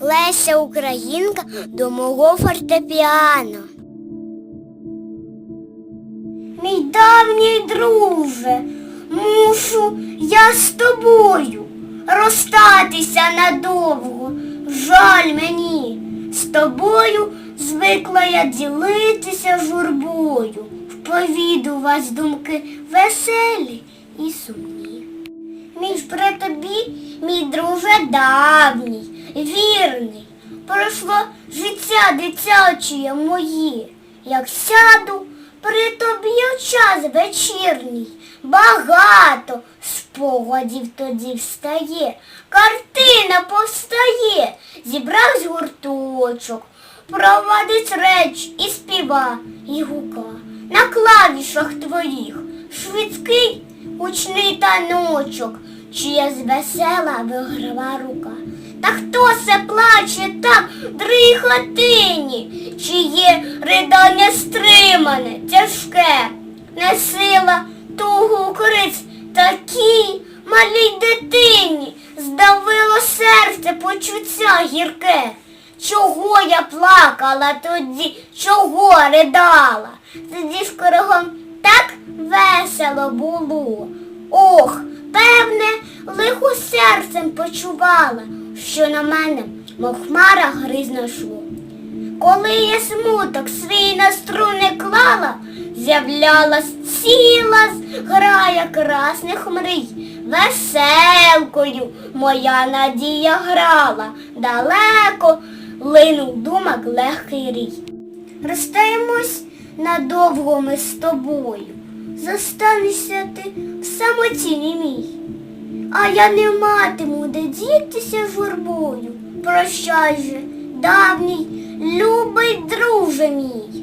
Леся Українка до мого фортепіано. Мій давній друже, мушу я з тобою розстатися надовго. Жаль мені, з тобою звикла я ділитися журбою. Вповіду вас думки веселі і сумні. Мій ж при тобі, мій друже давній, вірний. Пройшло життя дитяче моє, як сяду при тобі в час вечірній, багато спогадів тоді встає, картина повстає, зібрав з гурточок, провадить реч і співа, і гука. На клавішах твоїх, швидкий гучний таночок, чиясь весела виграва рука. Та хто це плаче так в другій хатині, чиє ридання стримане, тяжке, не сила тугу укриць такій малій дитині, здавило серце почуття гірке. Чого я плакала тоді, чого ридала? Тоді ж кругом так весело було. Ох, певне, лихо серцем почувала, що на мене, мов хмара гризно шло. Коли я смуток свій на струни клала, з'являлась ціла зграя красних мрій. Веселкою моя надія грала, далеко линув думок легкий рій. Розстаємось надовго ми з тобою. Застанешся ти в самоті мій. А я не матиму, де дітися журбою. Прощай же, давній, любий друже мій.